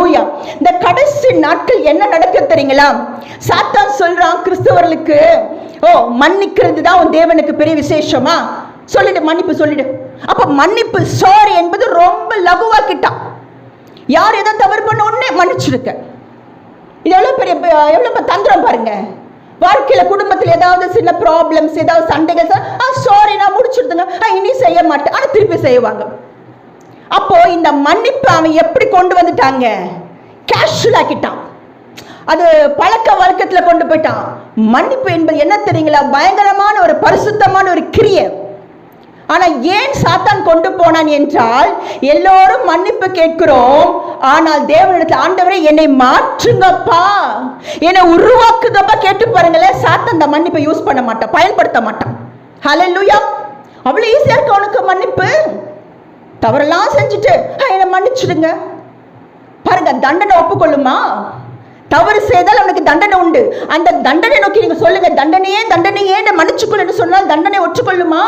இந்த கடைசி நாட்கள் என்ன நடக்க தெரியுங்களா? சாத்தான் சொல்றான் கிறிஸ்தவர்களுக்கு ஓ மன்னிக்கிறது தான் உன் தேவனுக்கு பெரிய விசேஷமா? சொல்லிடு மன்னிப்பு சொல்லிடு. அப்ப மன்னிப்பு சாரி என்பது ரொம்ப லகுவாக்கிட்டான் யார் எதை தவறு பண்ண உடனே மன்னிச்சிருக்க. இது எவ்வளவு பெரிய எவ்வளோ தந்திரம் பாருங்க. வாழ்க்கையில குடும்பத்தில் ஏதாவது சின்ன ப்ராப்ளம்ஸ் ஏதாவது சண்டைகள் சாரி நான் முடிச்சிருந்தேங்க. "ஆ, இனி செய்ய மாட்டேன். ஆனா திருப்பி செய்வாங்க. அப்போ இந்த மன்னிப்பு அவன் எப்படி கொண்டு வந்துட்டாங்க? கேஷுவல் ஆக்கிட்டான். அது பழக்க வழக்கத்தில் கொண்டு போயிட்டான். மன்னிப்பு என்பது என்ன தெரியுங்களா? பயங்கரமான ஒரு பரிசுத்தமான ஒரு கிரியை. ஆனால் ஏன் சாத்தான் கொண்டு போனான் என்றால் எல்லோரும் மன்னிப்பு கேட்கிறோம். ஆனால் தேவனிடத்தில் ஆண்டவரே என்னை மாற்றுங்கப்பா. என்னை உருவாக்குதப்பா கேட்டு பாருங்களேன். சாத்தான் அந்த மன்னிப்பை யூஸ் பண்ண மாட்டான். பயன்படுத்த மாட்டான். ஹலோ லூயா அவ்வளோ ஈஸியாக இருக்கு உனக்கு மன்னிப்பு? தவறெல்லாம் செஞ்சுட்டு "ஆ, என்னை மன்னிச்சிடுங்க. பாருங்க தண்டனை ஒப்புக்கொள்ளுமா? தவறு செய்தால் அவனுக்கு தண்டனை உண்டு. அந்த தண்டனை நோக்கி நீங்க சொல்லுங்க தண்டனையே தண்டனையே மன்னிச்சுக்கொள் என்று சொன்னால் தண்டனை ஒற்றுக்கொள்ளுமா?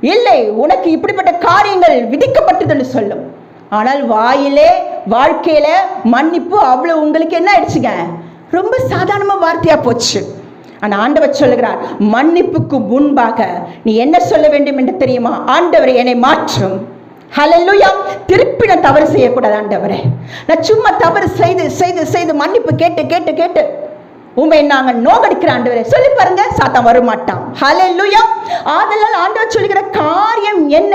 இல்லை உனக்கு இப்படிப்பட்ட காரியங்கள் விதிக்கப்பட்டதுன்னு சொல்லும். ஆனால் வாயிலே வாழ்க்கையில மன்னிப்பு அவ்வளவு உங்களுக்கு என்ன ஆயிடுச்சுங்க? ரொம்ப சாதாரணமா வார்த்தையா போச்சு. ஆனால் ஆண்டவர் சொல்லுகிறார் மன்னிப்புக்கு முன்பாக நீ என்ன சொல்ல வேண்டும் என்று தெரியுமா? ஆண்டவர் என்னை மாற்றும். ஹலல்லுயா திருப்பி நான் தவறு செய்யக்கூடாது ஆண்டவரே. நான் சும்மா தவறு செய்து செய்து செய்து மன்னிப்பு கேட்டு கேட்டு கேட்டு. உண்மை நாங்க நோகடிக்கிற ஆண்டவரே. சொல்லி பாருங்க சாத்தான் வரமாட்டான். ஹலல்லுயா ஆதலால் ஆண்டவர் சொல்லுகிற காரியம் என்ன?